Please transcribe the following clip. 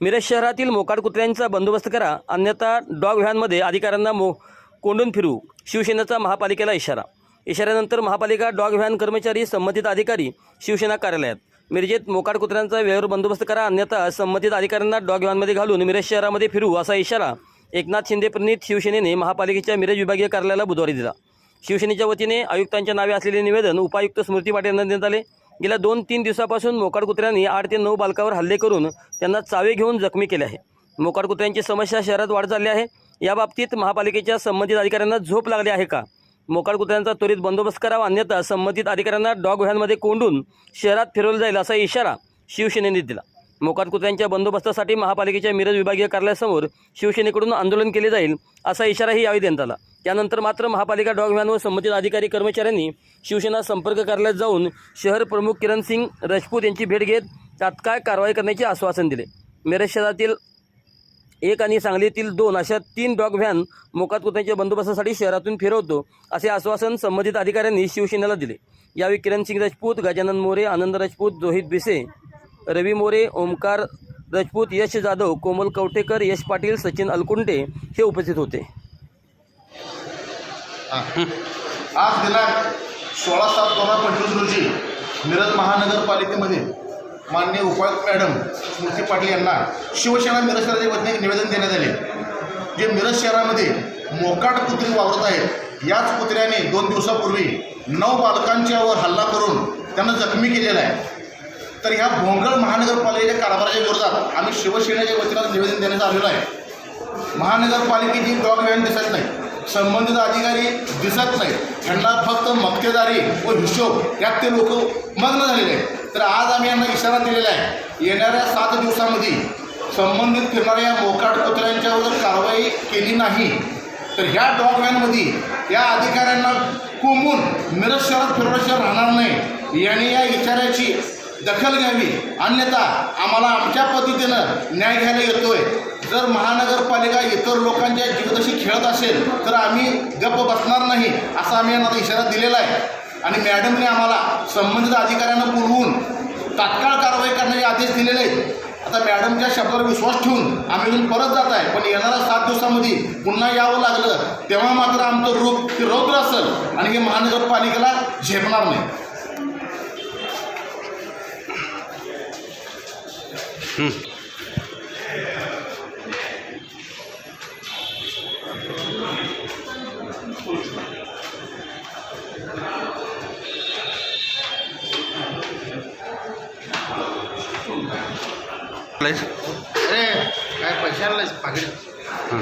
मिरज शहरातील मोकाड कुत्र्यांचा बंदोबस्त करा. अन्यथा डॉग व्हॅनमध्ये अधिकाऱ्यांना मो कोंडून फिरू. शिवसेनेचा महापालिकेला इशारा. इशाऱ्यानंतर महापालिका डॉग व्हॅन कर्मचारी संबंधित अधिकारी शिवसेना कार्यालयात. मिरजेत मोकाड कुत्र्यांचा वेळेवर बंदोबस्त करा. अन्यथा संबंधित अधिकाऱ्यांना डॉग व्हॅनमध्ये घालून मिरज शहरामध्ये फिरू असा इशारा एकनाथ शिंदे प्रणित शिवसेनेने महापालिकेच्या मिरज विभागीय कार्यालयाला बुधवारी दिला. शिवसेनेच्या वतीने आयुक्तांच्या नावे असलेले निवेदन उपायुक्त स्मृती पाटील यांना देण्यात आले. गेल्या दोन तीन दिवसापासून मोकाड कुत्र्यांनी आठ ते नऊ बालकावर हल्ले करून त्यांना चावे घेऊन जखमी केले आहे. मोकाड कुत्र्यांची समस्या शहरात वाढ झाली आहे. याबाबतीत महापालिकेच्या संबंधित अधिकाऱ्यांना झोप लागली आहे का? मोकाड कुत्र्यांचा त्वरित बंदोबस्त करावा अन्यथा संबंधित अधिकाऱ्यांना डॉग व्हॅनमध्ये कोंडून शहरात फिरवलं जाईल असा इशारा शिवसेनेने दिला. मोकाट कुत्र्यांच्या बंदोबस्तासाठी महापालिकेच्या मिरज विभागीय कार्यालयासमोर शिवसेनेकडून आंदोलन केले जाईल असा इशाराही यावेळी देण्यात आला. त्यानंतर मात्र महापालिका डॉग व्हॅन व संबंधित अधिकारी कर्मचाऱ्यांनी शिवसेना संपर्क कार्यालयात जाऊन शहर प्रमुख किरण सिंग राजपूत यांची भेट घेत तात्काळ कारवाई करण्याचे आश्वासन दिले. मिरज शहरातील एक आणि सांगलीतील दोन अशा तीन डॉग व्हॅन मोकात कुत्र्यांच्या बंदोबस्तासाठी शहरातून फिरवतो असे आश्वासन संबंधित अधिकाऱ्यांनी शिवसेनेला दिले. यावेळी किरण सिंग राजपूत गजानन मोरे आनंद राजपूत रोहित भिसे रवी मोरे ओमकार राजपूत यश जाधव कोमल कवटेकर यश पाटील सचिन अलकुंटे हे उपस्थित होते. आज दिनांक सोळा सात दोन हजार पंचवीस रोजी मिरज महानगरपालिकेमध्ये माननीय उपायुक्त मॅडम स्मृती पाटील यांना शिवसेना मिरज शहराच्या वतीने एक निवेदन देण्यात आले. जे मिरज शहरामध्ये मोकाट कुत्री वावरत आहेत याच कुत्र्याने दोन दिवसापूर्वी नऊ बालकांच्यावर हल्ला करून त्यांना जखमी केलेला आहे. तर ह्या भोंगळ महानगरपालिकेच्या कारभाराच्या विरोधात आम्ही शिवसेनेच्या वतीनं निवेदन देण्यात आलेलं आहे. महानगरपालिकेची डॉग व्हॅन दिसत नाही. संबंधित अधिकारी दिसत नाही. त्यांना फक्त मक्तेदारी व हिशोब यात ते लोक मग्न झालेले आहेत. तर आज आम्ही यांना इशारा दिलेला आहे. येणाऱ्या सात दिवसामध्ये संबंधित फिरणाऱ्या मोकाट कुत्र्यांच्यावर कारवाई केली नाही. तर ह्या डॉग या अधिकाऱ्यांना कोंबून मिरज शहरात फिरवल्याशिवाय राहणार नाही. याने या इशाऱ्याची दखल घ्यावी. अन्यथा आम्हाला आमच्या पद्धतीनं न्याय घ्यायला येतोय. जर महानगरपालिका इतर लोकांच्या जीवताशी खेळत असेल तर आम्ही गप्प बसणार नाही असा आम्ही यांना इशारा दिलेला आहे. आणि मॅडमने आम्हाला संबंधित अधिकाऱ्यांना बोलवून तात्काळ कारवाई करण्याचे आदेश दिलेले आहेत. आता मॅडमच्या शब्दावर विश्वास ठेवून आम्ही इथून परत जात आहे. पण येणाऱ्या सात दिवसामध्ये पुन्हा यावं लागलं तेव्हा मात्र आमचं रूप ते रौद्र असेल आणि हे महानगरपालिकेला झेपणार नाही. अरे काय पैशाला पाकिट